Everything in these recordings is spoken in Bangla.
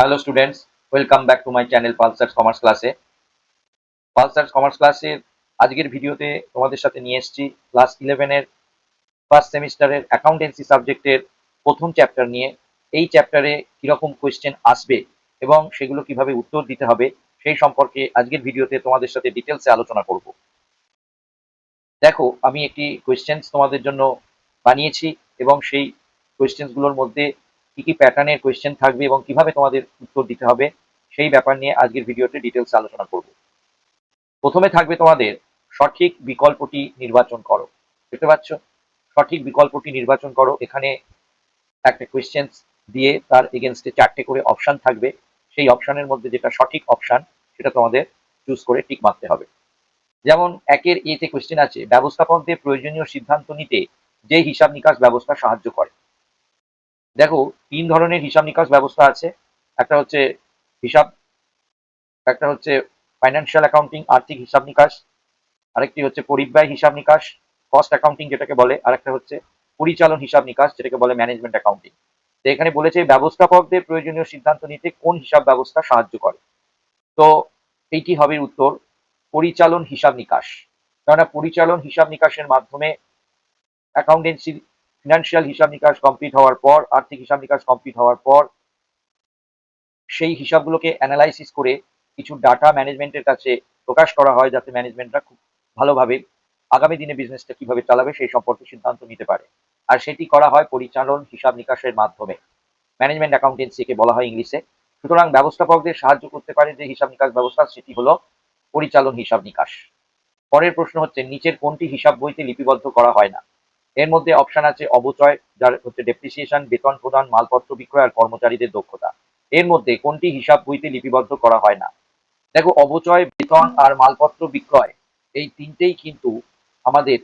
Hello students welcome back to my channel Pulsars commerce ক্লাসে পালসার্স কমার্স ক্লাসের আজকের ভিডিওতে তোমাদের সাথে নিয়ে এসেছি ক্লাস ইলেভেনের ফার্স্ট সেমিস্টারের অ্যাকাউন্টেন্সি সাবজেক্টের প্রথম চ্যাপ্টার নিয়ে। এই চ্যাপ্টারে কীরকম কোয়েশ্চেন আসবে এবং সেগুলো কীভাবে উত্তর দিতে হবে, সেই সম্পর্কে আজকের ভিডিওতে তোমাদের সাথে ডিটেলসে আলোচনা করব। দেখো, আমি একটি কোয়েশ্চেন্স তোমাদের জন্য বানিয়েছি এবং সেই কোয়েশ্চেন্সগুলোর মধ্যে কি কি প্যাটার্নের কোয়েশ্চেন থাকবে এবং কীভাবে তোমাদের উত্তর দিতে হবে, সেই ব্যাপার নিয়ে আজকের ভিডিওতে ডিটেলস আলোচনা করব। প্রথমে থাকবে তোমাদের সঠিক বিকল্পটি নির্বাচন করো। দেখতে পাচ্ছ? সঠিক বিকল্পটি নির্বাচন করো। এখানে একটা কোয়েশ্চেন্স দিয়ে তার এগেনস্টে চারটে করে অপশন থাকবে। সেই অপশনের মধ্যে যেটা সঠিক অপশন সেটা তোমাদের চুজ করে টিক মারতে হবে। যেমন একের এতে কোয়েশ্চেন আছে, ব্যবস্থাপকদের প্রয়োজনীয় সিদ্ধান্ত নিতে যে হিসাব নিকাশ ব্যবস্থা সাহায্য করে। দেখো, তিন ধরনের হিসাব নিকাশ ব্যবস্থা আছে। একটা হচ্ছে হিসাব, একটা হচ্ছে ফাইন্যান্সিয়াল অ্যাকাউন্টিং আর্থিক হিসাব নিকাশ, আরেকটি হচ্ছে পরিব্যয় হিসাব নিকাশ কস্ট অ্যাকাউন্টিং যেটাকে বলে, আরেকটা হচ্ছে পরিচালন হিসাব নিকাশ, যেটাকে বলে ম্যানেজমেন্ট অ্যাকাউন্টিং তো এখানে বলেছে ব্যবস্থাপকদের প্রয়োজনীয় সিদ্ধান্ত নিতে কোন হিসাব ব্যবস্থা সাহায্য করে। তো এইটি হবে উত্তর, পরিচালন হিসাব নিকাশ। কেননা পরিচালন হিসাব নিকাশের মাধ্যমে অ্যাকাউন্টেন্সি ফিনান্সিয়াল হিসাব নিকাশ কমপ্লিট হওয়ার পর, আর্থিক হিসাব নিকাশ কমপ্লিট হওয়ার পর, সেই হিসাবগুলোকে অ্যানালাইসিস করে কিছু ডাটা ম্যানেজমেন্টের কাছে প্রকাশ করা হয় যাতে ম্যানেজমেন্টরা খুব ভালোভাবে আগামী দিনে বিজনেসটা কীভাবে চালাবে সেই সম্পর্কে সিদ্ধান্ত নিতে পারে। আর সেটি করা হয় পরিচালন হিসাব নিকাশের মাধ্যমে। ম্যানেজমেন্ট অ্যাকাউন্টেন্সিকে বলা হয় ইংলিশে। সুতরাং ব্যবস্থাপকদের সাহায্য করতে পারে যে হিসাব নিকাশ ব্যবস্থা, সেটি হলো পরিচালন হিসাব নিকাশ। পরের প্রশ্ন হচ্ছে, নিচের কোনটি হিসাব বইতে লিপিবদ্ধ করা হয় না? এর মধ্যে অপশন আছে অবচয় যার হচ্ছে ডেপ্রিসিয়েশন বেতন প্রদান, মালপত্র বিক্রয় আর কর্মচারীদের দক্ষতা। এর মধ্যে কোনটি হিসাব বইতে লিপিবদ্ধ করা হয় না? দেখো অবচয় বেতন আর মালপত্র বিক্রয়, এই তিনটেই কিন্তু আমাদের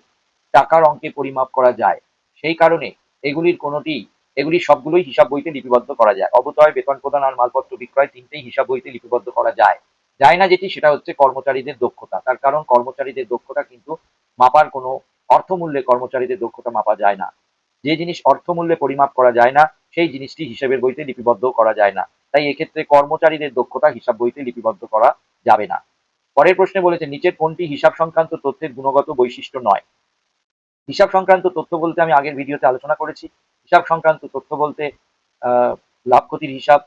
টাকার অঙ্কে পরিমাপ করা যায়। সেই কারণে এগুলির কোনোটি, এগুলি সবগুলোই হিসাব বইতে লিপিবদ্ধ করা যায়। অবচয় বেতন প্রদান আর মালপত্র বিক্রয় তিনটেই হিসাব বইতে লিপিবদ্ধ করা যায়। যায় না যেটি, সেটা হচ্ছে কর্মচারীদের দক্ষতা। তার কারণ কর্মচারীদের দক্ষতা কিন্তু মাপার কোনো অর্থমূল্যে কর্মচারীদের দক্ষতা মাপা যায় না। যে জিনিস অর্থমূল্যে পরিমাপ করা যায় না, সেই জিনিসটি হিসেবের বইতে লিপিবদ্ধ করা যায় না। তাই এক্ষেত্রে কর্মচারীদের দক্ষতা হিসাব বইতে লিপিবদ্ধ করা যাবে না। পরের প্রশ্নে বলেছে, নিচের কোনটি হিসাব সংক্রান্ত তথ্যের গুণগত বৈশিষ্ট্য নয়? হিসাব সংক্রান্ত তথ্য বলতে আমি আগের ভিডিওতে আলোচনা করেছি। হিসাব সংক্রান্ত তথ্য বলতে লাভ ক্ষতির হিসাব,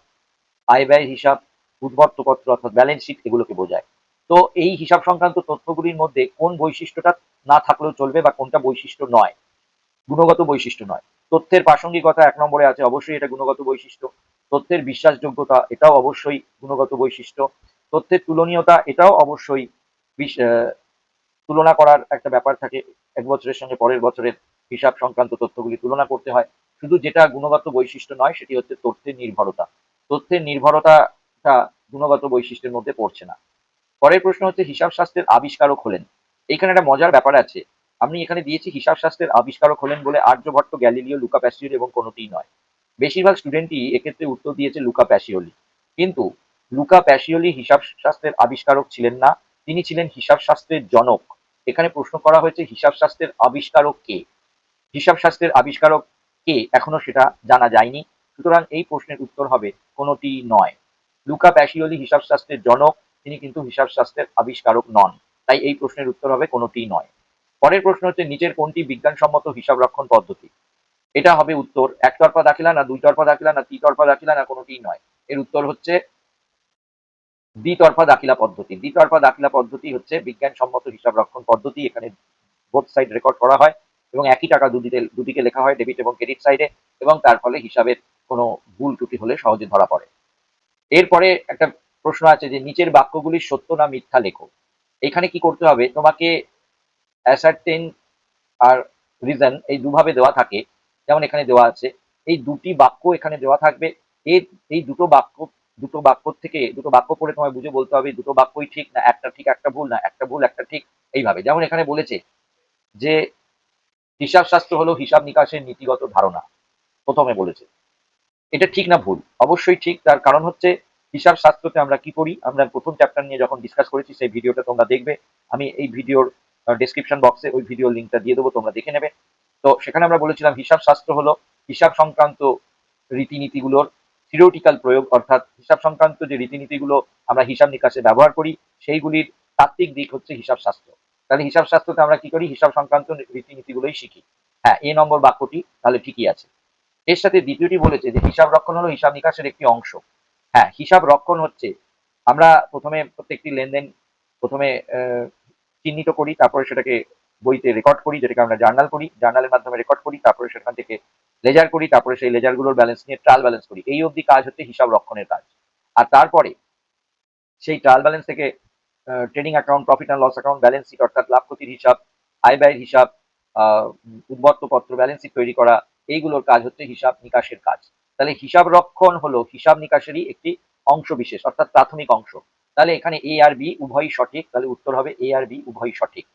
আয় ব্যয় হিসাব, উদ্বর্তপত্র অর্থাৎ ব্যালেন্স শিট এগুলোকে বোঝায়। তো এই হিসাব সংক্রান্ত তথ্যগুলির মধ্যে কোন বৈশিষ্ট্যটা না থাকলেও চলবে বা কোনটা বৈশিষ্ট্য নয়? গুণগত বৈশিষ্ট্য নয়। তথ্যের প্রাসঙ্গিকতা এক নম্বরে আছে, অবশ্যই এটা গুণগত বৈশিষ্ট্য। তথ্যের বিশ্বাসযোগ্যতা, এটাও অবশ্যই গুণগত বৈশিষ্ট্য। তথ্যের তুলনীয়তা, এটাও অবশ্যই তুলনা করার একটা ব্যাপার থাকে। এক বছরের সঙ্গে পরের বছরের হিসাব সংক্রান্ত তথ্যগুলি তুলনা করতে হয়। শুধু যেটা গুণগত বৈশিষ্ট্য নয়, সেটি হচ্ছে তথ্যের নির্ভরতা। তথ্যের নির্ভরতাটা গুণগত বৈশিষ্ট্যের মধ্যে পড়ছে না। পরের প্রশ্ন হচ্ছে, হিসাব শাস্ত্রের আবিষ্কারক হলেন। এইখানে একটা মজার ব্যাপার আছে। আমি এখানে দিয়েছি, হিসাব শাস্ত্রের আবিষ্কারক হলেন বলে আর্যভট্ট, গ্যালিলিও, লুকা প্যাসিওলি এবং কোনোটিই নয়। বেশিরভাগ স্টুডেন্টই এক্ষেত্রে উত্তর দিয়েছে লুকা প্যাসিওলি। কিন্তু লুকা প্যাসিওলি হিসাব শাস্ত্রের আবিষ্কারক ছিলেন না, তিনি ছিলেন হিসাব শাস্ত্রের জনক। এখানে প্রশ্ন করা হয়েছে, হিসাব শাস্ত্রের আবিষ্কারক কে? হিসাব শাস্ত্রের আবিষ্কারক কে? এখনও সেটা জানা যায়নি। সুতরাং এই প্রশ্নের উত্তর হবে কোনোটি নয়। লুকা প্যাসিওলি হিসাব শাস্ত্রের জনক তিনি কিন্তু হিসাব শাস্ত্রের আবিষ্কারক নন। তাই এই প্রশ্নের উত্তর হবে কোনোটি নয়। পরের প্রশ্ন হচ্ছে, নিচের কোনটি বিজ্ঞানসম্মত হিসাব রক্ষণ পদ্ধতি? এটা হবে উত্তর, একতরফা দাখিলা না দুই তরফা দাখিলা না তরফা দাখিলা না কোনোটি নয়। এর উত্তর হচ্ছে দ্বিতরফা দাখিলা পদ্ধতি। দ্বিতরফা দাখিলা পদ্ধতি হচ্ছে বিজ্ঞানসম্মত হিসাব রক্ষণ পদ্ধতি। এখানে বোথ সাইড রেকর্ড করা হয় এবং একই টাকা দুদিকে দুদিকে লেখা হয় ডেবিট এবং ক্রেডিট সাইডে এবং তার ফলে হিসাবের কোনো ভুল ত্রুটি হলে সহজে ধরা পড়ে। এরপরে একটা প্রশ্ন আছে যে নিচের বাক্যগুলি সত্য না মিথ্যা লেখো এখানে কি করতে হবে? তোমাকে অ্যাসার্টেন আর রিজন এই দুভাবে দেওয়া থাকে। যেমন এখানে দেওয়া আছে, এই দুটি বাক্য এখানে দেওয়া থাকবে। এই এই দুটো বাক্য দুটো বাক্য থেকে, দুটো বাক্য পড়ে তোমায় বুঝে বলতে হবে, দুটো বাক্যই ঠিক না, একটা ঠিক, একটা ভুল না, একটা ভুল, একটা ঠিক, এইভাবে। যেমন এখানে বলেছে যে হিসাব শাস্ত্র হলো হিসাব নিকাশের নীতিগত ধারণা। প্রথমে বলেছে, এটা ঠিক না ভুল? অবশ্যই ঠিক, তার কারণ হচ্ছে হিসাব শাস্ত্রতে আমরা কি করি? আমরা প্রথম চ্যাপ্টার নিয়ে যখন ডিসকাস করেছি, সেই ভিডিওটা তোমরা দেখবে। আমি এই ভিডিওর ডিসক্রিপশন বক্সে ওই ভিডিও লিঙ্কটা দিয়ে দেবো, তোমরা দেখে নেবে। তো সেখানে আমরা বলেছিলাম, হিসাব শাস্ত্র হলো হিসাব সংক্রান্ত রীতিনীতিগুলোর থিওরিটিক্যাল প্রয়োগ, অর্থাৎ হিসাব সংক্রান্ত যে রীতিনীতিগুলো আমরা হিসাব নিকাশে ব্যবহার করি, সেইগুলির তাত্ত্বিক দিক হচ্ছে হিসাব শাস্ত্র। তাহলে হিসাব শাস্ত্রতে আমরা কি করি? হিসাব সংক্রান্ত রীতিনীতিগুলোই শিখি। হ্যাঁ এ নম্বর বাক্যটি তাহলে ঠিকই আছে। এর সাথে দ্বিতীয়টি বলেছে যে হিসাব রক্ষণ হলো হিসাব নিকাশের একটি অংশ। হ্যাঁ হিসাব রক্ষণ হচ্ছে। আমরা প্রথমে প্রত্যেকটি লেনদেন প্রথমে চিহ্নিত করি, তারপরে সেটাকে বইতে রেকর্ড করি, যেটাকে আমরা জার্নাল করি জার্নালের মাধ্যমে রেকর্ড করি, তারপরে সেখান থেকে লেজার করি, তারপরে সেই লেজারগুলোর ব্যালেন্স নিয়ে ট্রায়াল ব্যালেন্স করি। এই অবধি কাজ হচ্ছে হিসাব রক্ষণের কাজ। আর তারপরে সেই ট্রায়াল ব্যালেন্স থেকে trading account profit and loss account balance sheet অর্থাৎ লাভ ক্ষতির হিসাব, আয় ব্যয়ের হিসাব উদ্বর্তপত্র ব্যালেন্স শিট তৈরি করা, এইগুলোর কাজ হচ্ছে হিসাব নিকাশের কাজ। তাহলে হিসাব রক্ষণ হলো হিসাব নিকাশেরই একটি অংশ বিশেষ, অর্থাৎ প্রাথমিক অংশ। তাহলে এখানে এ আর বি উভয়ই সঠিক, তাহলে উত্তর হবে এ আর বি উভয়ই সঠিক।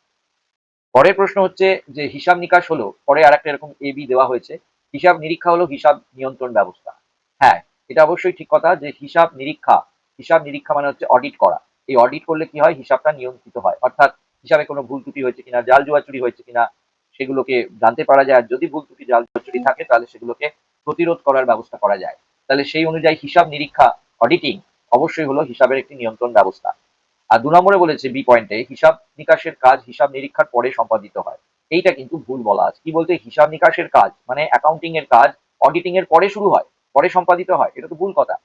পরের প্রশ্ন হচ্ছে যে হিসাব নিকাশ হলো, পরে আরেকটা এরকম এ বি দেওয়া হয়েছে, হিসাব নিরীক্ষা হলো হিসাব নিয়ন্ত্রণ ব্যবস্থা। হ্যাঁ এটা অবশ্যই ঠিক কথা যে হিসাব নিরীক্ষা হিসাব নিরীক্ষা মানে হচ্ছে অডিট করা। এই অডিট করলে কি হয়? হিসাবটা নিয়ন্ত্রিত হয়। অর্থাৎ হিসাবে কোনো ভুল ত্রুটি হয়েছে কিনা, জাল জুয়া চুরি হয়েছে কিনা, সেগুলোকে জানতে পারা যায়। আর যদি ভুল ত্রুটি, জাল জুয়া চুরি থাকে, তাহলে সেগুলোকে প্রতিরোধ করার ব্যবস্থা করা যায়। তাহলে সেই অনুযায়ী হিসাব নিরীক্ষা অডিটিং অবশ্যই হলো হিসাবের একটি নিয়ন্ত্রণ ব্যবস্থা। আর দু নম্বরে বলেছে বি পয়েন্টে হিসাব নিকাশের কাজ হিসাব নিরীক্ষার পরে সম্পাদিত হয়। এইটা কিন্তু ভুল বলা আছে। কি বলতে হিসাব নিকাশের কাজ মানে অ্যাকাউন্টিং এর কাজ অডিটিং এর পরে শুরু হয়, পরে সম্পাদিত হয়। এটা তো ভুল কথা।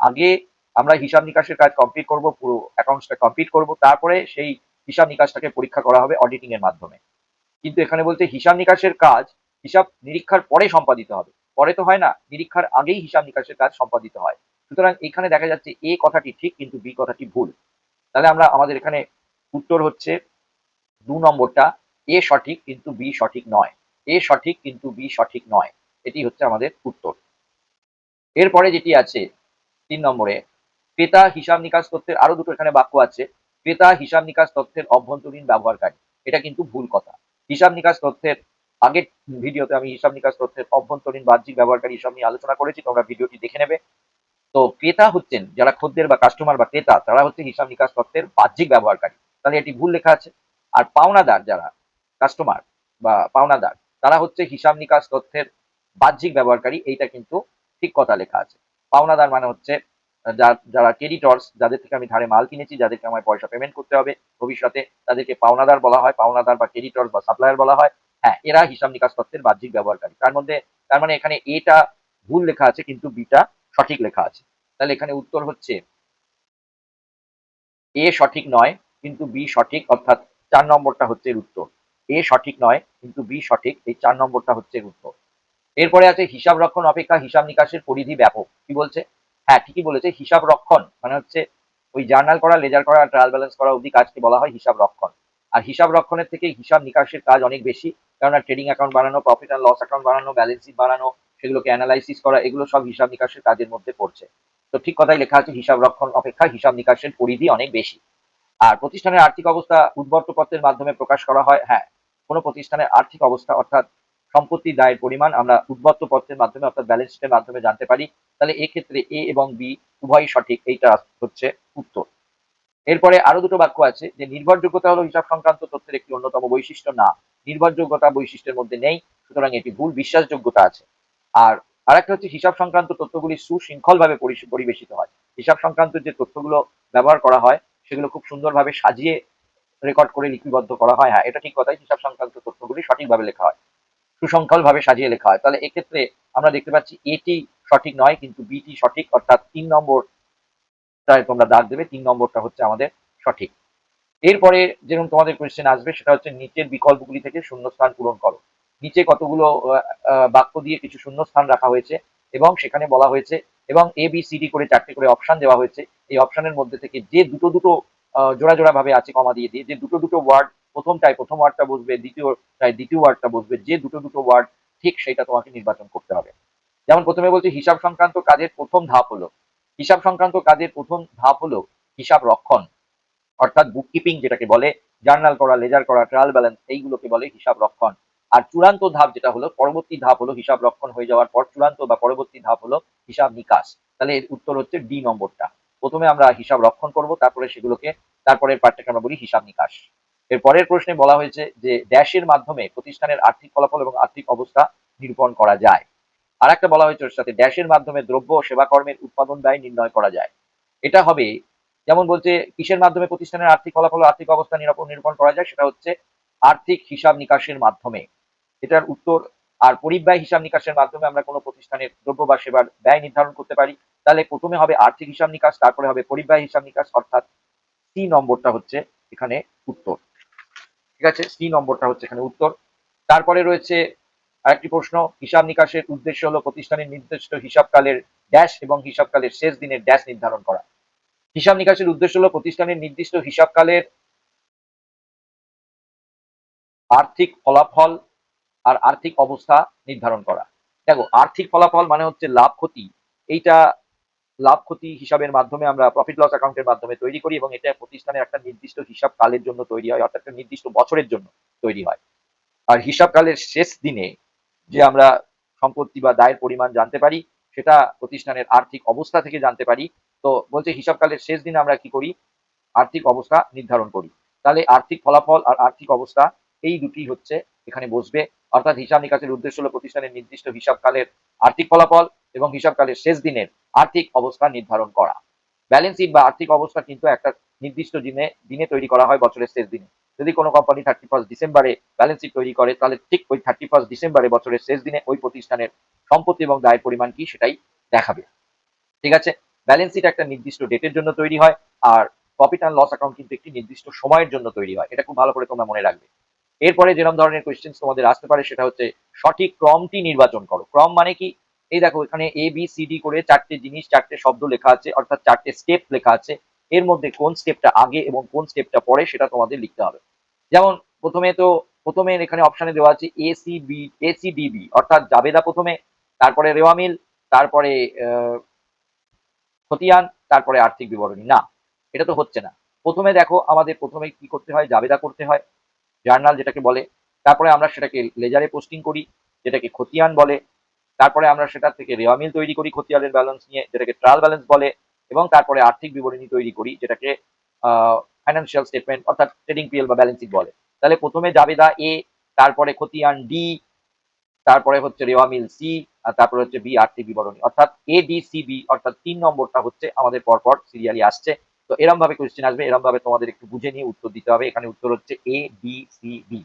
আগে আমরা হিসাব নিকাশের কাজ কমপ্লিট করব, পুরো অ্যাকাউন্টসটা কমপ্লিট করব, তারপরে সেই হিসাব নিকাশটাকে পরীক্ষা করা হবে অডিটিং এর মাধ্যমে। কিন্তু এখানে বলতে হিসাব নিকাশের কাজ, হিসাব নিরীক্ষার পরে সম্পাদিত হবে। পরে তো হয় না, নিরীক্ষার আগেই হিসাব নিকাশের কাজ সম্পাদিত হয়। সুতরাং এখানে দেখা যাচ্ছে এ কথাটি ঠিক, কিন্তু বি কথাটি ভুল। তাহলে আমরা আমাদের এখানে উত্তর হচ্ছে দু নম্বরটা, এ সঠিক কিন্তু বি সঠিক নয়। এ সঠিক কিন্তু বি সঠিক নয়। এটি হচ্ছে আমাদের উত্তর। এরপরে যেটি আছে তিন নম্বরে, ক্রেতা হিসাব নিকাশ তথ্যের আরও দুটো এখানে বাক্য আছে। ক্রেতা হিসাব নিকাশ তথ্যের অভ্যন্তরীণ ব্যবহারকারী। এটা কিন্তু ভুল কথা। হিসাব নিকাশ তথ্যের আগের ভিডিওতে আমি হিসাব নিকাশ তথ্যের অভ্যন্তরীণ বাহ্যিক ব্যবহারকারী হিসাব নিয়ে আলোচনা করেছি, তোমরা ভিডিওটি দেখে নেবে। তো ক্রেতা হচ্ছেন, যারা খদ্দের বা কাস্টমার বা ক্রেতা, তারা হচ্ছে হিসাব নিকাশ তথ্যের বাহ্যিক ব্যবহারকারী। তাহলে এটি ভুল লেখা আছে। আর পাওনাদার যারা কাস্টমার বা পাওনাদার, তারা হচ্ছে হিসাব নিকাশ তথ্যের বাহ্যিক ব্যবহারকারী, এইটা কিন্তু ঠিক কথা লেখা আছে। পাওনাদার মানে হচ্ছে যারা ক্রেডিটর্স যাদের থেকে আমি ধারে মাল কিনেছি, যাদেরকে আমায় পয়সা পেমেন্ট করতে হবে। ভবিষ্যতে তাদেরকে পাওনাদার বলা হয়, পাওনাদার বা ক্রেডিটর্স বা সাপ্লায়ার বলা হয়। হ্যাঁ এরা হিসাব নিকাশ তথ্যের বাহ্যিক ব্যবহারকারী। তার মধ্যে, তার মানে এখানে এটা ভুল লেখা আছে, কিন্তু বিটা সঠিক লেখা আছে। তাহলে এখানে উত্তর হচ্ছে এ সঠিক নয়, কিন্তু বি সঠিক, অর্থাৎ চার নম্বরটা হচ্ছে উত্তর। এ সঠিক নয়, কিন্তু বি সঠিক, এই চার নম্বরটা হচ্ছে উত্তর। এরপরে আছে হিসাব রক্ষণ অপেক্ষা, হিসাব নিকাশের পরিধি ব্যাপক। কি বলছে? হ্যাঁ ঠিকই বলেছে, হিসাব রক্ষণ মানে হচ্ছে ওই জার্নাল করা, লেজার করা, ট্রায়াল ব্যালেন্স করা অবধি কাজকে বলা হয় হিসাব রক্ষণ। আর হিসাব রক্ষণের থেকে হিসাব নিকাশের কাজ অনেক বেশি কেননা ট্রেডিং অ্যাকাউন্ট বানানো প্রফিট অ্যান্ড লস অ্যাকাউন্ট বানানো ব্যালেন্স শিট বানানো সেগুলোকে অ্যানালাইসিস করা, এগুলো সব হিসাব নিকাশের কাজের মধ্যে পড়ছে। তো ঠিক কথাই লেখা আছে, হিসাব রক্ষণ অপেক্ষা, হিসাব নিকাশের পরিধি অনেক বেশি। আর প্রতিষ্ঠানের আর্থিক অবস্থা উদ্বর্তপত্রের মাধ্যমে প্রকাশ করা হয় হ্যাঁ কোনো প্রতিষ্ঠানের আর্থিক অবস্থা অর্থাৎ সম্পত্তি দায়ের পরিমাণ আমরা উদ্বর্তপত্রের মাধ্যমে অর্থাৎ ব্যালেন্স শিটের মাধ্যমে জানতে পারি, তাহলে এক্ষেত্রে এ এবং বি উভয়ই সঠিক, এইটা হচ্ছে উত্তর। এরপরে আরও দুটো বাক্য আছে যে নির্ভরযোগ্যতা হলো হিসাব সংক্রান্ত তথ্যের একটি অন্যতম বৈশিষ্ট্য না। নির্ভরযোগ্যতা বৈশিষ্ট্যের মধ্যে নেই, সুতরাং এটি ভুল, বিশ্বাসযোগ্যতা আছে। আর আরেকটা হচ্ছে হিসাব সংক্রান্ত তথ্যগুলি সুশৃঙ্খলভাবে পরিবেশিত হয়। হিসাব সংক্রান্ত যে তথ্যগুলো ব্যবহার করা হয়, সেগুলো খুব সুন্দরভাবে সাজিয়ে রেকর্ড করে লিপিবদ্ধ করা হয়। হ্যাঁ এটা ঠিক কথাই, হিসাব সংক্রান্ত তথ্যগুলি সঠিকভাবে লেখা হয়। সুসংখ্যালভাবে সাজিয়ে লেখা হয়। তাহলে এক্ষেত্রে আমরা দেখতে পাচ্ছি এটি সঠিক নয়, কিন্তু বিটি সঠিক, অর্থাৎ তিন নম্বর তোমরা দাগ দেবে, তিন নম্বরটা হচ্ছে আমাদের সঠিক। এরপরে যেরকম তোমাদের কোয়েশ্চেন আসবে, সেটা হচ্ছে নিচের বিকল্পগুলি থেকে শূন্যস্থান পূরণ করো। নিচে কতগুলো বাক্য দিয়ে কিছু শূন্যস্থান রাখা হয়েছে এবং সেখানে বলা হয়েছে এবং এ বি সি ডি করে চারটে করে অপশন দেওয়া হয়েছে। এই অপশনের মধ্যে থেকে যে দুটো দুটো জোড়া জোড়া ভাবে আছে কমা দিয়ে দিয়ে, যে দুটো দুটো ওয়ার্ড প্রথমটায় প্রথম ওয়ার্ডটা বসবে, দ্বিতীয়টায় দ্বিতীয় ওয়ার্ডটা বসবে, যে দুটো দুটো ওয়ার্ড ঠিক সেটা তোমাকে নির্বাচন করতে হবে। যেমন প্রথমে বলছি হিসাব সংক্রান্ত কাজের প্রথম ধাপ হলো। হিসাব সংক্রান্ত কাজের প্রথম ধাপ হলো হিসাব রক্ষণ, অর্থাৎ বুককিপিং যেটাকে বলে জার্নাল করা লেজার করা ট্রায়াল ব্যালেন্স এইগুলোকে বলে হিসাব রক্ষণ। আর চূড়ান্ত ধাপ যেটা হলো, পরবর্তী ধাপ হলো হিসাব রক্ষণ হয়ে যাওয়ার পর চূড়ান্ত বা পরবর্তী ধাপ হলো হিসাব নিকাশ। তাহলে এর উত্তর হচ্ছে ডি নম্বরটা। প্রথমে আমরা হিসাব রক্ষণ করব, তারপরে সেগুলোকে, তারপরের পার্টটাকে আমরা বলি হিসাব নিকাশ। এর পরের প্রশ্নে বলা হয়েছে যে ড্যাশের মাধ্যমে প্রতিষ্ঠানের আর্থিক ফলাফল এবং আর্থিক অবস্থা নিরূপণ করা যায়। আর একটা বলা হয়েছে ওর সাথে, ড্যাশের মাধ্যমে দ্রব্য সেবা কর্মের উৎপাদন ব্যয় নির্ণয় করা যায়। এটা হবে, যেমন বলছে, কিসের মাধ্যমে প্রতিষ্ঠানের আর্থিক ফলাফল আর্থিক অবস্থা নিরাপদ নিরূপণ করা যায়, সেটা হচ্ছে আর্থিক হিসাব নিকাশের মাধ্যমে। এটার উত্তর, আর পরিব্যয় হিসাব নিকাশের মাধ্যমে আমরা কোনো প্রতিষ্ঠানের দ্রব্য বা সেবার ব্যয় নির্ধারণ করতে পারি। তাহলে প্রথমে হবে আর্থিক হিসাব নিকাশ, তারপরে হবে পরিব্যয় হিসাব নিকাশ, অর্থাৎ সি নম্বরটা হচ্ছে এখানে উত্তর। ঠিক আছে? সি নম্বরটা হচ্ছে এখানে উত্তর। তারপরে রয়েছে আরেকটি প্রশ্ন, হিসাব নিকাশের উদ্দেশ্য হলো প্রতিষ্ঠানের নির্দিষ্ট হিসাবকালের ড্যাশ এবং হিসাবকালের শেষ দিনের ড্যাশ নির্ধারণ করা। হিসাব নিকাশের উদ্দেশ্য হলো প্রতিষ্ঠানের নির্দিষ্ট হিসাবকালের আর্থিক ফলাফল আর আর্থিক অবস্থা নির্ধারণ করা। দেখো, আর্থিক ফলাফল মানে হচ্ছে লাভ ক্ষতি। এইটা লাভ ক্ষতি হিসাবের মাধ্যমে আমরা প্রফিট লস অ্যাকাউন্টের মাধ্যমে তৈরি করি এবং এটা প্রতিষ্ঠানের একটা নির্দিষ্ট হিসাব কালের জন্য তৈরি হয়, অর্থাৎ একটা নির্দিষ্ট বছরের জন্য তৈরি হয়। আর হিসাব কালের শেষ দিনে যে আমরা সম্পত্তি বা দায়ের পরিমাণ জানতে পারি, সেটা প্রতিষ্ঠানের আর্থিক অবস্থা থেকে জানতে পারি। তো বলছে হিসাবকালের শেষ দিনে আমরা কি করি? আর্থিক অবস্থা নির্ধারণ করি। তাহলে আর্থিক ফলাফল আর আর্থিক অবস্থা এই দুটি হচ্ছে এখানে বসবে। অর্থাৎ হিসাব নিকাশের উদ্দেশ্য হলো প্রতিষ্ঠানের নির্দিষ্ট হিসাবকালের আর্থিক ফলাফল এবং হিসাবকালের শেষ দিনের আর্থিক অবস্থা নির্ধারণ করা। ব্যালেন্স শিট বা আর্থিক অবস্থা কিন্তু একটা নির্দিষ্ট দিনে দিনে তৈরি করা হয় বছরের শেষ দিনে। যদি কোনো কোম্পানি থার্টি ফার্স্ট ডিসেম্বরে ব্যালেন্স শিট তৈরি করে, তাহলে ঠিক ওই থার্টি ফার্স্ট ডিসেম্বরে বছরের শেষ দিনে ওই প্রতিষ্ঠানের সম্পত্তি এবং দায়ের পরিমাণ কি সেটাই দেখাবে। ঠিক আছে? ব্যালেন্স শিট একটা নির্দিষ্ট ডেটের জন্য তৈরি হয়, আর প্রফিট অ্যান্ড লস অ্যাকাউন্ট কিন্তু একটি নির্দিষ্ট সময়ের জন্য তৈরি হয়। এটা খুব ভালো করে তোমরা মনে রাখবে। এরপরে যেরকম ধরনের কোয়েশ্চেন তোমাদের আসতে পারে, সেটা হচ্ছে সঠিক ক্রমটি নির্বাচন করো। ক্রম মানে কি? এই দেখো, এখানে এ বি সি ডি করে চারটে জিনিস, চারটে শব্দ লেখা আছে, অর্থাৎ চারটে স্টেপ লেখা আছে। এর মধ্যে কোন স্টেপটা আগে এবং কোন স্টেপটা পরে সেটা তোমাদের লিখতে হবে। যেমন প্রথমে তো, প্রথমে এখানে অপশনে দেওয়া আছে A C B A C D B অর্থাৎ জাবেদা প্রথমে, তারপরে রেওয়ামিল তারপরে খতিয়ান, তারপরে আর্থিক বিবরণী। না, এটা তো হচ্ছে না। প্রথমে দেখো আমাদের প্রথমে কি করতে হয়, জাবেদা করতে হয়, জার্নাল যেটাকে বলে, তারপরে আমরা সেটাকে লেজারে পোস্টিং করি, যেটাকে খতিয়ান বলে, তারপরে আমরা সেটা থেকে রেওয়ামিল তৈরি করি খতিয়ানের ব্যালেন্স নিয়ে, যেটাকে ট্রায়াল ব্যালেন্স বলে এবং তারপরে আর্থিক বিবরণী তৈরি করি, যেটাকে ফাইন্যান্সিয়াল স্টেটমেন্ট অর্থাৎ ট্রেডিং পিএল বা ব্যালেন্স বলে। তাহলে প্রথমে জাবেদা এ তারপরে খতিয়ান ডি তারপরে হচ্ছে রেওয়ামিল সি আর তারপরে হচ্ছে বি আর্থিক বিবরণী। অর্থাৎ এ ডি সি বি অর্থাৎ তিন নম্বরটা হচ্ছে আমাদের পরপর সিরিয়ালি আসছে। তো এরম ভাবে কোয়েশ্চেন আসবে এরম ভাবে তোমাদের একটু বুঝে নিয়ে উত্তর দিতে হবে। এখানে উত্তর হচ্ছে এ বি সি বি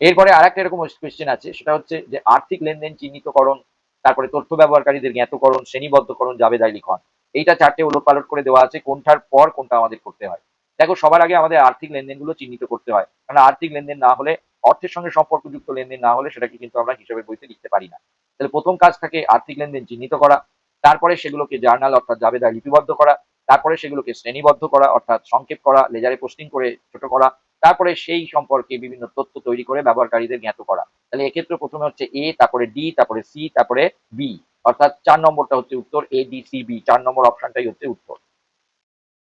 এরপরে আরেকটা এরকম কোয়েশ্চেন আছে, সেটা হচ্ছে যে আর্থিক লেনদেন চিহ্নিতকরণ, তারপরে তথ্য ব্যবহারকারীদের জ্ঞাতকরণ, শ্রেণীবদ্ধকরণ জাবেদাই লিখন। এইটা চারটে উলট পালট করে দেওয়া আছে, কোনটার পর কোনটা আমাদের করতে হয়। দেখো, সবার আগে আমাদের আর্থিক লেনদেনগুলো চিহ্নিত করতে হয়। কারণ আর্থিক লেনদেন না হলে, অর্থের সঙ্গে সম্পর্কযুক্ত লেনদেন না হলে সেটাকে কিন্তু আমরা হিসাবের বইতে লিখতে পারি না। তাহলে প্রথম কাজ থাকে আর্থিক লেনদেন চিহ্নিত করা, তারপরে সেগুলোকে জার্নাল অর্থাৎ জাবেদায় লিপিবদ্ধ করা, তারপরে সেগুলোকে শ্রেণীবদ্ধ করা, অর্থাৎ সংক্ষেপ করা, লেজারে পোস্টিং করে ছোট করা, তারপরে সেই সম্পর্কে বিভিন্ন তথ্য তৈরি করে ব্যবহারকারীদের জ্ঞাত করা। তাহলে এক্ষেত্রে প্রথমে হচ্ছে এ, তারপরে ডি, তারপরে সি, তারপরে বি। অর্থাৎ চার নম্বরটা হচ্ছে উত্তর এ ডি সি বি চার নম্বর অপশনটাই হচ্ছে উত্তর।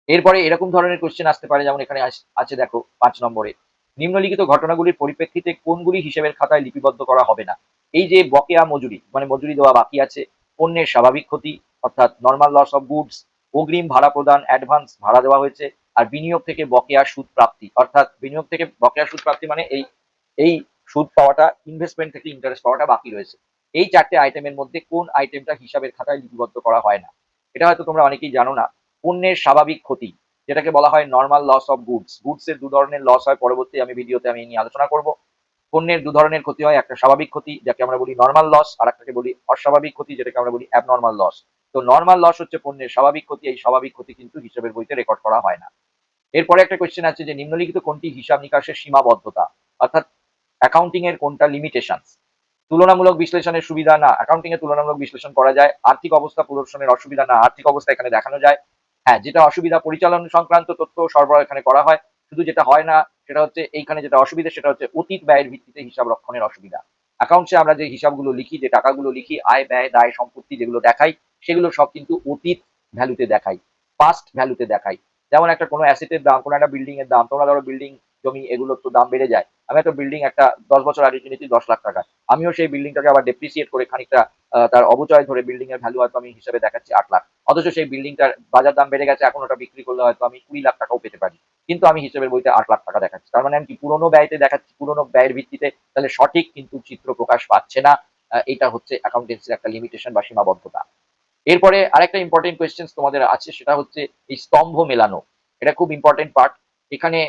এরপরে এরকম ধরনের কোশ্চেন আসতে পারে, যেমন এখানে আছে দেখো পাঁচ নম্বরে। নিম্নলিখিত ঘটনাগুলির পরিপ্রেক্ষিতে কোনগুলি হিসেবের খাতায় লিপিবদ্ধ করা হবে না? এই যে বকেয়া মজুরি মানে মজুরি দেওয়া বাকি আছে, পণ্যের স্বাভাবিক ক্ষতি, অর্থাৎ নর্মাল লস অফ গুডস অগ্রিম ভাড়া প্রদান অ্যাডভান্স ভাড়া দেওয়া হয়েছে, আর বিনিয়োগ থেকে বকেয়া সুদ প্রাপ্তি। অর্থাৎ বিনিয়োগ থেকে বকেয়া সুদ প্রাপ্তি মানে এই এই সুদ পাওয়াটা ইনভেস্টমেন্ট থেকে ইন্টারেস্ট পাওয়াটা বাকি রয়েছে। এই চারটে আইটেমের মধ্যে কোন আইটেমটা হিসাবের খাতায় লিপিবদ্ধ করা হয় না? এটা হয়তো তোমরা অনেকেই জানো না। পণ্যের স্বাভাবিক ক্ষতি, যেটাকে বলা হয় normal loss of goods goods এর দু ধরনের লস হয়, পরবর্তী আমি ভিডিওতে আমি নিয়ে আলোচনা করব। পণ্যের দু ধরনের ক্ষতি হয়, একটা স্বাভাবিক ক্ষতি, যাকে আমরা বলি নর্মাল লস আর একটাকে বলি অস্বাভাবিক ক্ষতি, যেটাকে আমরা বলি অ্যাবনর্মাল লস তো নর্মাল লস হচ্ছে পণ্যের স্বাভাবিক ক্ষতি, এই স্বাভাবিক ক্ষতি কিন্তু হিসাবের বইতে রেকর্ড করা হয় না। এরপরে একটা কোয়েশ্চেন আছে যে নিম্নলিখিত কোনটি হিসাব নিকাশের সীমাবদ্ধতা, অর্থাৎ অ্যাকাউন্টিং এর কোনটা লিমিটেশন তুলনামূলক বিশ্লেষণের সুবিধা না অ্যাকাউন্টিং এ তুলনামূলক বিশ্লেষণ করা যায়, আর্থিক অবস্থা প্রদর্শনের অসুবিধা না, আর্থিক অবস্থা এখানে দেখানো যায়। হ্যাঁ যেটা অসুবিধা পরিচালন সংক্রান্ত তথ্য সরবরাহ এখানে করা হয়, শুধু যেটা হয় না, সেটা হচ্ছে এইখানে যেটা অসুবিধা, সেটা হচ্ছে অতীত ব্যয়ের ভিত্তিতে হিসাব রক্ষণের অসুবিধা। অ্যাকাউন্টসে আমরা যে হিসাবগুলো লিখি, যে টাকাগুলো লিখি, আয়, ব্যয়, দায়, সম্পত্তি যেগুলো দেখাই, সেগুলো সব কিন্তু অতীত ভ্যালুতে দেখাই পাস্ট ভ্যালুতে দেখাই। যেমন একটা কোনো অ্যাসেটের দাম, কোনো একটা বিল্ডিং এর দাম, তোমরা ধরো বিল্ডিং জমি, এগুলোর তো দাম বেড়ে যায়। আমি একটা বিল্ডিং একটা দশ বছর আগে কিনেছি, দশ লাখ টাকা আমিও সেই বিল্ডিংটাকে আবার ডেপ্রিসিয়েট করে খানিকটা তার অবচয় ধরে বিল্ডিং এর ভ্যালু হয়তো আমি হিসাবে দেখাচ্ছি আট লাখ। অথচ সেই বিল্ডিংটার বাজার দাম বেড়ে গেছে, এখন ওটা বিক্রি করলে হয়তো আমি কুড়ি লাখ টাকাও পেতে পারি। কিন্তু আমি হিসেবের বইতে আট লাখ টাকা দেখাচ্ছি। তার মানে আমি কি পুরোনো ব্যয়তে দেখাচ্ছি? পুরোনো ব্যয়ের ভিত্তিতে তাহলে সঠিক কিন্তু চিত্র প্রকাশ পাচ্ছে না। এটা হচ্ছে অ্যাকাউন্টেন্সির একটা লিমিটেশন বা সীমাবদ্ধতা। এরপরে আরেকটা ইম্পর্টেন্ট কোয়েশ্চেন তোমাদের আছে, সেটা হচ্ছে এই স্তম্ভ মেলানো। এটা খুব ইম্পর্টেন্ট পার্ট এখানে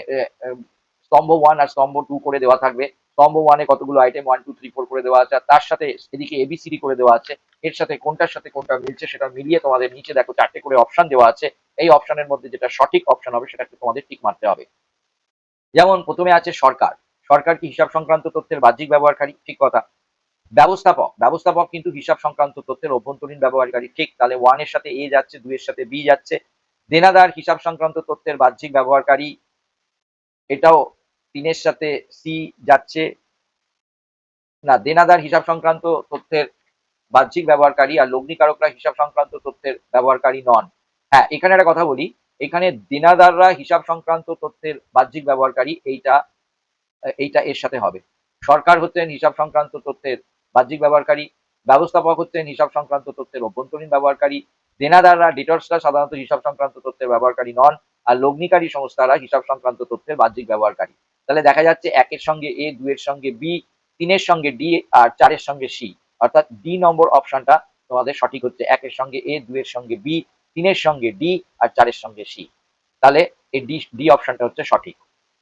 স্তম্ভ ওয়ান আর স্তম্ভ টু করে দেওয়া থাকবে। স্তম্ভ ওয়ানে কতগুলো item one two three four করে দেওয়া আছে। তার সাথে এদিকে এবিসিডি করে দেওয়া আছে। এর সাথে কোনটার সাথে কোনটা মিলছে সেটা মিলিয়ে তোমাদের নিচে দেখো চারটে করে অপশন দেওয়া আছে। এই অপশনের মধ্যে যেটা সঠিক অপশন হবে সেটাকে তোমাদের ঠিক মারতে হবে। যেমন প্রথমে আছে সরকার। সরকার কি হিসাব সংক্রান্ত তথ্যের বাহ্যিক ব্যবহারকারী? ঠিক কথা। ব্যবস্থাপক। ব্যবস্থাপক কিন্তু হিসাব সংক্রান্ত তথ্যের অভ্যন্তরীণ ব্যবহারকারী। ঠিক, তাহলে ওয়ানের সাথে এ যাচ্ছে, দুই এর সাথে বি যাচ্ছে। দেনাদার হিসাব সংক্রান্ত তথ্যের বাহ্যিক ব্যবহারকারী, এটাও তিনের সাথে সি যাচ্ছে। না, দেনাদার হিসাব সংক্রান্ত তথ্যের বাহ্যিক ব্যবহারকারী আর লগ্নিকারকরা হিসাব সংক্রান্ত তথ্যের ব্যবহারকারী নন। হ্যাঁ এখানে একটা কথা বলি। এখানে দেনাদাররা হিসাব সংক্রান্ত তথ্যের বাহ্যিক ব্যবহারকারী এইটা এইটা এর সাথে হবে। সরকার হচ্ছেন হিসাব সংক্রান্ত তথ্যের বাহ্যিক ব্যবহারকারী, ব্যবস্থাপক হচ্ছেন হিসাব সংক্রান্ত তথ্যের অভ্যন্তরীণ ব্যবহারকারী। দেনাদাররা, ডিটর্সরা সাধারণত হিসাব সংক্রান্ত তথ্যের ব্যবহারকারী নন, আর লগ্নিকারী সংস্থারা হিসাব সংক্রান্ত তথ্যের বাহ্যিক ব্যবহারকারী। তাহলে দেখা যাচ্ছে একের সঙ্গে এ দুয়ের সঙ্গে বি, তিনের সঙ্গে ডি আর চারের সঙ্গে সি। অর্থাৎ ডি নম্বর অপশনটা তোমাদের সঠিক হচ্ছে একের সঙ্গে এ দুয়ের সঙ্গে বি, তিনের সঙ্গে ডি আর চারের সঙ্গে সি। তাহলে এই ডি ডি অপশনটা হচ্ছে সঠিক।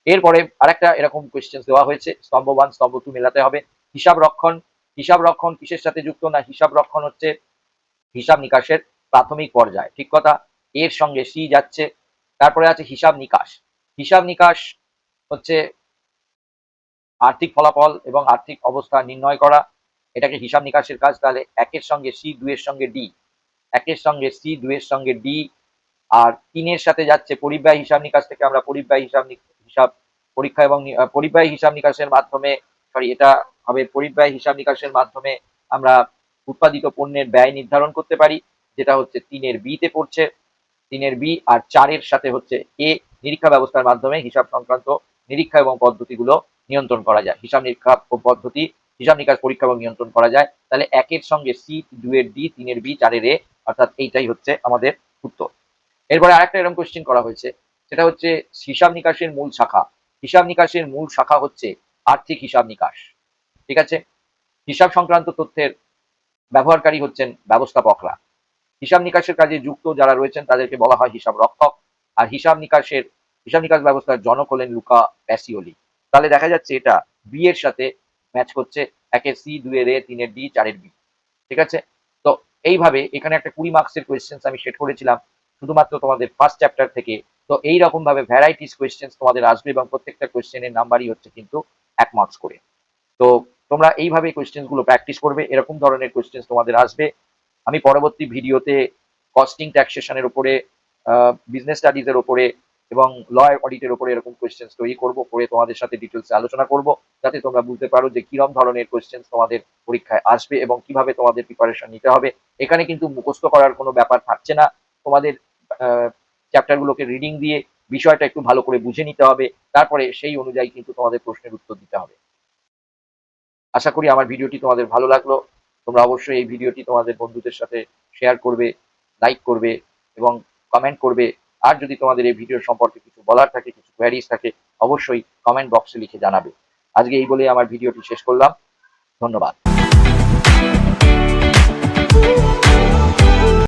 এরপরে আরেকটা এরকম কোয়েশ্চেন দেওয়া হয়েছে, স্তম্ভ ওয়ান, স্তম্ভ টু মেলাতে হবে। হিসাব রক্ষণ হিসাব রক্ষণ কিসের সাথে যুক্ত না? হিসাব রক্ষণ হচ্ছে হিসাব নিকাশের প্রাথমিক পর্যায়, ঠিক কথা? এর সঙ্গে সি যাচ্ছে, তারপরে আছে হিসাব নিকাশ। হিসাব নিকাশ হচ্ছে আর্থিক ফলাফল এবং আর্থিক অবস্থা নির্ণয় করা, এটাকে হিসাব নিকাশের কাজ, তাহলে একের সঙ্গে সি দুয়ের সঙ্গে ডি। একের সঙ্গে সি দুয়ের সঙ্গে ডি, আর তিনের সাথে যাচ্ছে পরিব্যয় হিসাব নিকাশ থেকে আমরা পরিব্যয় হিসাব হিসাব পরীক্ষা এবং পরিব্যয় হিসাব নিকাশের মাধ্যমে সরি এটা হবে পরিব্যয় হিসাব নিকাশের মাধ্যমে আমরা উৎপাদিত পণ্যের ব্যয় নির্ধারণ করতে পারি, যেটা হচ্ছে তিনের বি তে পড়ছে। তিনের বি আর চারের সাথে হচ্ছে এ, নিরীক্ষা ব্যবস্থার মাধ্যমে হিসাব সংক্রান্ত নিরীক্ষা এবং পদ্ধতিগুলো নিয়ন্ত্রণ করা যায়। হিসাব নিরীক্ষা পদ্ধতি, হিসাব নিকাশ পরীক্ষা এবং নিয়ন্ত্রণ করা যায়। তাহলে একের সঙ্গে সি, দুয়ের ডি, তিনের বি, চারের এ, অর্থাৎ এইটাই হচ্ছে আমাদের উত্তর। এরপরে আরেকটা এরকম কোশ্চেন করা হয়েছে। সেটা হচ্ছে হিসাব নিকাশের মূল শাখা। হিসাব নিকাশের মূল শাখা হচ্ছে আর্থিক হিসাব নিকাশ। ঠিক আছে? হিসাব সংক্রান্ত তথ্যের ব্যবহারকারী হচ্ছেন ব্যবস্থাপকরা। হিসাব নিকাশের কাজে যুক্ত যারা রয়েছেন, তাদেরকে বলা হয় হিসাব রক্ষক। আর হিসাব নিকাশের, হিসাব নিকাশ ব্যবস্থার জনক হলেন লুকা প্যাসিওলি। তাহলে দেখা যাচ্ছে এটা বি এর সাথে ম্যাচ করছে। একের সি দুয়ের এ তিনের ডি চারের বি ঠিক আছে? তো এইভাবে এখানে একটা কুড়ি মার্কসের কোয়েশ্চেন্স আমি সেট করেছিলাম, শুধুমাত্র তোমাদের ফার্স্ট চ্যাপ্টার থেকে। তো এই রকম ভাবে ভ্যারাইটিস কোয়েশ্চেন্স তোমাদের আসবে এবং প্রত্যেকটা কোয়েশ্চেনের নাম্বারই হচ্ছে কিন্তু এক মার্কস করে। তো তোমরা এইভাবে কোয়েশ্চেন্সগুলো প্র্যাকটিস করবে, এরকম ধরনের কোয়েশ্চেন্স তোমাদের আসবে। আমি পরবর্তী ভিডিওতে কস্টিং ট্যাক্সেশনের উপরে বিজনেস স্টাডিজের উপরে এবং ল অডিটের উপরে এরকম কোয়েশ্চেন্স তৈরি করব, করে তোমাদের সাথে ডিটেলসে আলোচনা করব, যাতে তোমরা বুঝতে পারো যে কিরম ধরনের কোয়েশ্চেন্স তোমাদের পরীক্ষায় আসবে এবং কীভাবে তোমাদের প্রিপারেশন নিতে হবে। এখানে কিন্তু মুখস্থ করার কোনো ব্যাপার থাকছে না। তোমাদের চ্যাপ্টারগুলোকে রিডিং দিয়ে বিষয়টা একটু ভালো করে বুঝে নিতে হবে। তারপরে সেই অনুযায়ী কিন্তু তোমাদের প্রশ্নের উত্তর দিতে হবে। আশা করি আমার ভিডিওটি তোমাদের ভালো লাগল। তোমরা অবশ্যই এই ভিডিওটি তোমাদের বন্ধুদের সাথে শেয়ার করবে লাইক করবে এবং কমেন্ট করবে। আর যদি তোমাদের এই ভিডিও সম্পর্কে কিছু বলার থাকে, কিছু কোয়ারিজ থাকে, অবশ্যই কমেন্ট বক্সে লিখে জানাবে। আজকে এই বলে আমার ভিডিওটি শেষ করলাম। ধন্যবাদ।